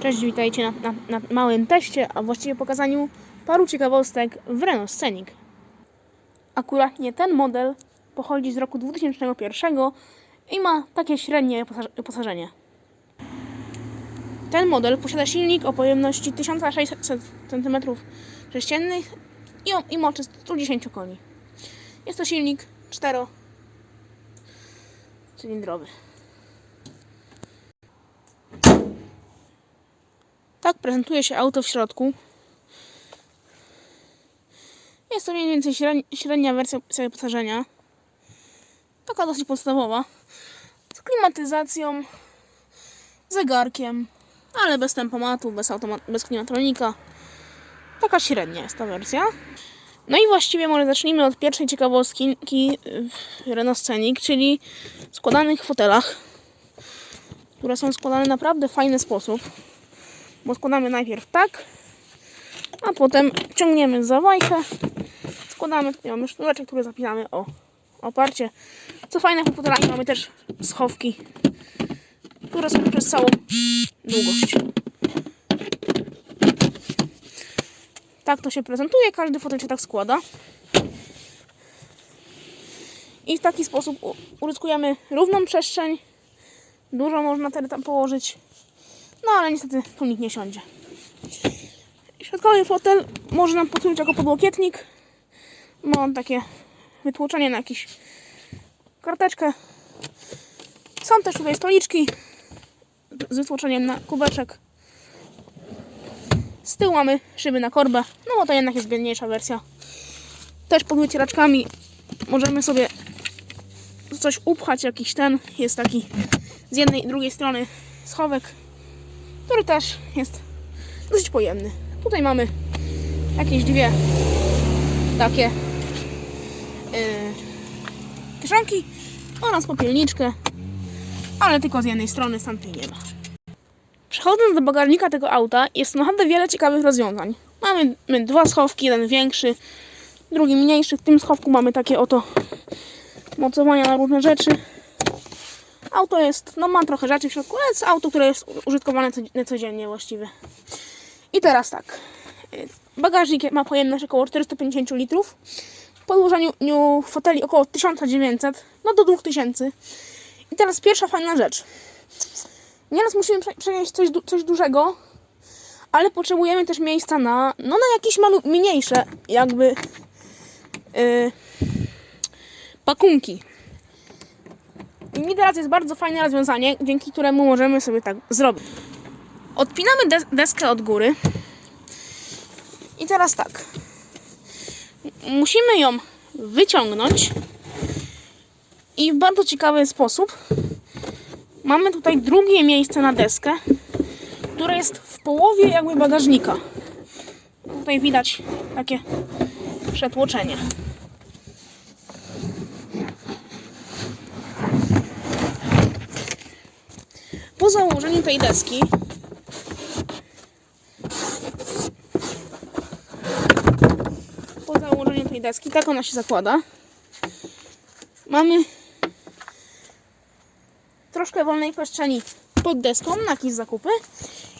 Cześć, witajcie na, na, na małym teście, a właściwie pokazaniu paru ciekawostek w Renault Scenic. Akuratnie ten model pochodzi z roku 2001 i ma takie średnie wyposaż- wyposażenie. Ten model posiada silnik o pojemności 1600 cm3 i, i mocy 110 koni. Jest to silnik 4-cylindrowy. Tak prezentuje się auto w środku. Jest to mniej więcej średnia, wersja wyposażenia. Taka dosyć podstawowa. Z klimatyzacją, zegarkiem, ale bez tempomatu, bez, bez klimatronika. Taka średnia jest ta wersja. No i właściwie może zacznijmy od pierwszej ciekawostki w Renault Scenic, czyli składanych fotelach, które są składane w naprawdę fajny sposób bo składamy najpierw tak, a potem ciągniemy za wajchę, składamy, tutaj mamy sznureczek, który zapinamy o oparcie. Co fajne, w fotelach mamy też schowki, które są przez całą długość. Tak to się prezentuje, każdy fotel się tak składa. I w taki sposób uzyskujemy równą przestrzeń, dużo można wtedy tam położyć. No ale niestety tu nikt nie siądzie. Środkowy fotel może nam posłużyć jako podłokietnik. Ma on takie wytłoczenie na jakąś karteczkę. Są też tutaj stoliczki z wytłoczeniem na kubeczek. Z tyłu mamy szyby na korbę, no bo to jednak jest biedniejsza wersja. Też pod wycieraczkami możemy sobie coś upchać, jakiś ten. Jest taki z jednej i drugiej strony schowek który też jest dosyć pojemny. Tutaj mamy jakieś dwie takie yy, kieszonki oraz popielniczkę, ale tylko z jednej strony, z tamtej nie ma. Przechodząc do bagażnika tego auta, jest naprawdę wiele ciekawych rozwiązań. Mamy my dwa schowki, jeden większy, drugi mniejszy. W tym schowku mamy takie oto mocowania na różne rzeczy. Auto jest, no ma trochę rzeczy w środku, ale jest auto, które jest użytkowane co- codziennie właściwie. I teraz tak. Bagażnik ma pojemność około 450 litrów. W podłożeniu niu foteli około 1900, no do 2000. I teraz pierwsza fajna rzecz. Nieraz musimy prze- przenieść coś, coś dużego, ale potrzebujemy też miejsca na, no na jakieś malu- mniejsze jakby yy, pakunki. I teraz jest bardzo fajne rozwiązanie, dzięki któremu możemy sobie tak zrobić. Odpinamy des deskę od góry. I teraz tak. Musimy ją wyciągnąć. I w bardzo ciekawy sposób mamy tutaj drugie miejsce na deskę, które jest w połowie jakby bagażnika. Tutaj widać takie przetłoczenie. Po założeniu tej deski po założeniu tej deski, tak ona się zakłada. Mamy troszkę wolnej przestrzeni pod deską na jakieś zakupy.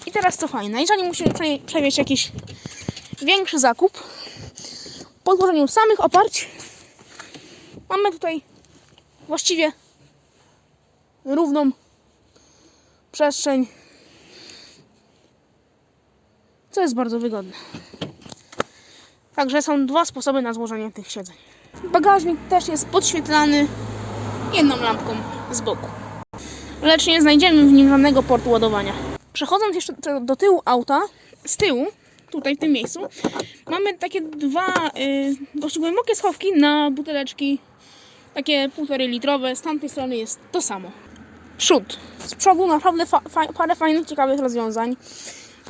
I teraz co fajne, jeżeli musimy prze- przewieźć jakiś większy zakup, po złożeniu samych oparć mamy tutaj właściwie równą przestrzeń, co jest bardzo wygodne. Także są dwa sposoby na złożenie tych siedzeń. Bagażnik też jest podświetlany jedną lampką z boku. Lecz nie znajdziemy w nim żadnego portu ładowania. Przechodząc jeszcze do- tyłu auta, z tyłu, tutaj w tym miejscu, mamy takie dwa y, dość głębokie schowki na buteleczki, takie półtorej litrowe. Z tamtej strony jest to samo przód. Z przodu naprawdę fa- fa- parę fajnych, ciekawych rozwiązań.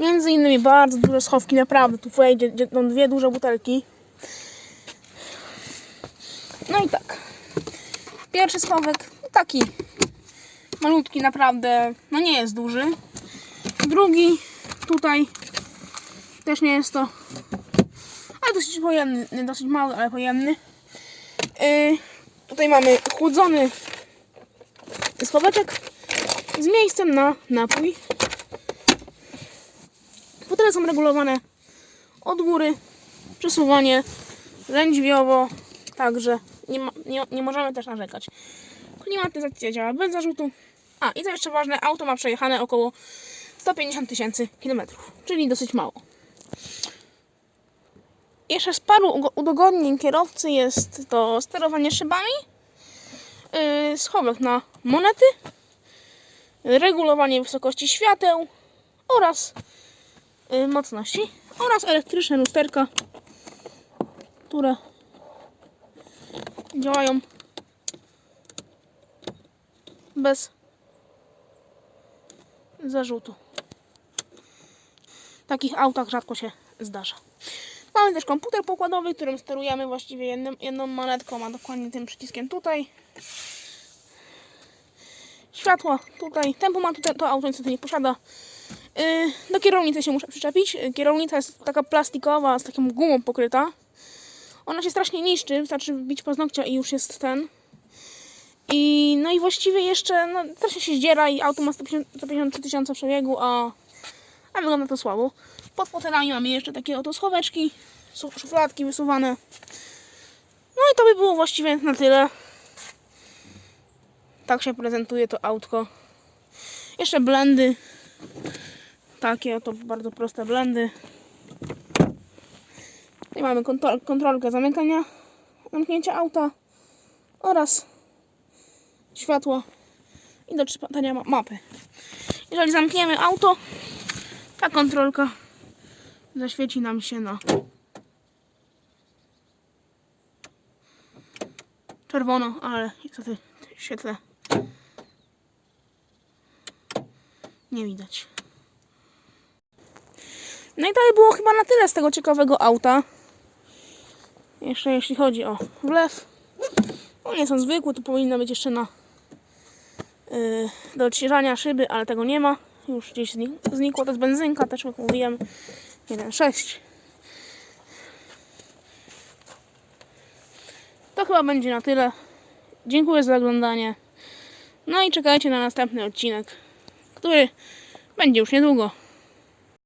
Między innymi bardzo duże schowki, naprawdę. Tu wejdzie są dwie duże butelki. No i tak. Pierwszy schowek taki malutki, naprawdę. No nie jest duży. Drugi tutaj też nie jest to. Ale dosyć pojemny, dosyć mały, ale pojemny. Yy, tutaj mamy chłodzony schoweczek z miejscem na napój. Szyby są regulowane od góry, przesuwanie lędźwiowo, także nie, ma, nie, nie możemy też narzekać. Klimatyzacja działa bez zarzutu. A, i co jeszcze ważne, auto ma przejechane około 150 tysięcy kilometrów, czyli dosyć mało. Jeszcze z paru udogodnień kierowcy jest to sterowanie szybami, schowek na monety, regulowanie wysokości świateł oraz yy, mocności oraz elektryczne lusterka, które działają bez zarzutu. W takich autach rzadko się zdarza. Mamy też komputer pokładowy, którym sterujemy właściwie jednym, jedną manetką, a dokładnie tym przyciskiem tutaj. Światła tutaj. Tempomat to, to auto niestety nie posiada. Yy, do kierownicy się muszę przyczepić. Yy, Kierownica jest taka plastikowa, z taką gumą pokryta. Ona się strasznie niszczy, wystarczy bić paznokcia i już jest ten. I no i właściwie jeszcze no, strasznie się zdziera i auto ma 153 tysiące przebiegu, a, a wygląda to słabo. Pod fotelami mamy jeszcze takie oto schoweczki, szufladki wysuwane. No i to by było właściwie na tyle. Tak się prezentuje to autko. Jeszcze blendy. Takie oto bardzo proste blendy. I mamy kontrol, kontrolkę zamykania, zamknięcia auta oraz światło i do czytania ma- mapy. Jeżeli zamkniemy auto, ta kontrolka zaświeci nam się na czerwono, ale niestety świetle nie widać. No i to by było chyba na tyle z tego ciekawego auta. Jeszcze jeśli chodzi o wlew. One są zwykłe, tu powinno być jeszcze na yy, do odświeżania szyby, ale tego nie ma. Już gdzieś znik- znikło. To jest benzynka, też jak mówiłem. 1.6. To chyba będzie na tyle. Dziękuję za oglądanie. No i czekajcie na następny odcinek, który będzie już niedługo.